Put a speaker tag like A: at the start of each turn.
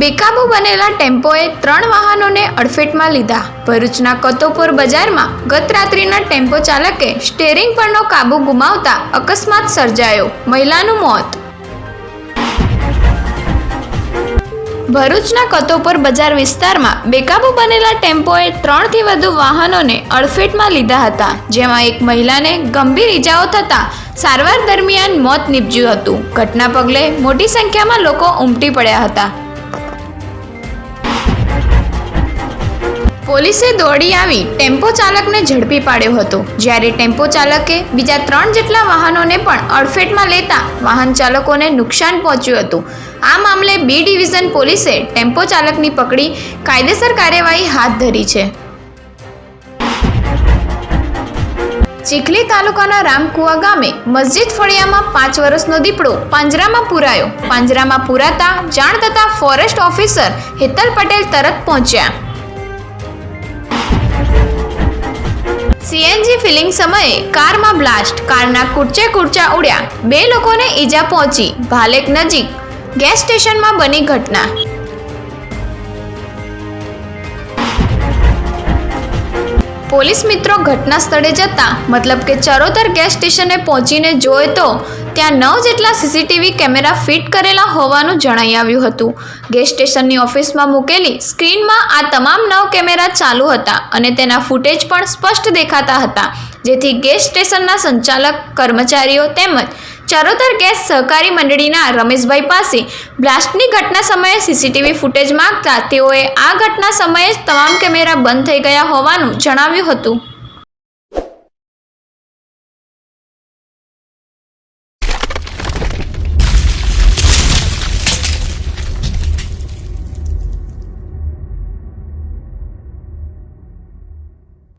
A: બેકાબુ બનેલા ટેમ્પોએ ત્રણ વાહનોને અડફેટમાં લીધા. ભરૂચના કતોપુર બજારમાં ગત રાત્રિના ટેમ્પો ચાલકે સ્ટેરિંગ પરનો કાબુ ગુમાવતા અકસ્માત સર્જાયો. મહિલાનું મોત ભરૂચના કતોપર બજાર વિસ્તારમાં બેકાબુ બનેલા ટેમ્પોએ ત્રણથી વધુ વાહનોને અડફેટમાં લીધા હતા, જેમાં એક મહિલાને ગંભીર ઈજાઓ થતાં સારવાર દરમિયાન મોત નીપજ્યું હતું. ઘટના પગલે મોટી સંખ્યામાં લોકો ઉમટી પડ્યા હતા. પોલીસે દોડી આવી ટેમ્પો ચાલકને ઝડપી પાડ્યો હતો. જ્યારે ટેમ્પો ચાલકે બીજા ત્રણ જેટલા વાહનોને પણ અડફેટમાં લેતા વાહન ચાલકોને નુકસાન પહોંચ્યું હતું. આ મામલે બી ડિવિઝન પોલીસે ટેમ્પો ચાલકની પકડી કાયદેસર કાર્યવાહી હાથ ધરી છે. ચીખલી તાલુકાના રામકુવા ગામે મસ્જિદ ફળિયામાં પાંચ વર્ષનો દીપડો પાંજરામાં પુરાયો. પાંજરામાં પુરાતા જાણ થતાં ફોરેસ્ટ ઓફિસર હેતલ પટેલ તરત પહોંચ્યા. ફિલિંગ સમયે કારમાં બ્લાસ્ટ કારના કુડચે કુડચા ઉડ્યા. બે લોકોને ઈજા પહોંચી. ભાલેક નજીક ગેસ સ્ટેશનમાં બની ઘટના. પોલીસ મિત્રો ઘટના સ્થળે જતા, મતલબ કે ચરોતર ગેસ સ્ટેશને પહોંચીને જોયે તો ત્યાં નવ જેટલા સીસીટીવી કેમેરા ફિટ કરેલા હોવાનું જણાઈ આવ્યું હતું. ગેસ સ્ટેશનની ઓફિસમાં મૂકેલી સ્ક્રીનમાં આ તમામ નવ કેમેરા ચાલુ હતા અને તેના ફૂટેજ પણ સ્પષ્ટ દેખાતા હતા, જેથી ગેસ સ્ટેશનના સંચાલક, કર્મચારીઓ તેમજ ચરોતર ગેસ સહકારી મંડળીના રમેશભાઈ પાસે બ્લાસ્ટની ઘટના સમયે સીસીટીવી ફૂટેજ માંગતા તેઓએ આ ઘટના સમયે તમામ કેમેરા બંધ થઈ ગયા હોવાનું જણાવ્યું હતું.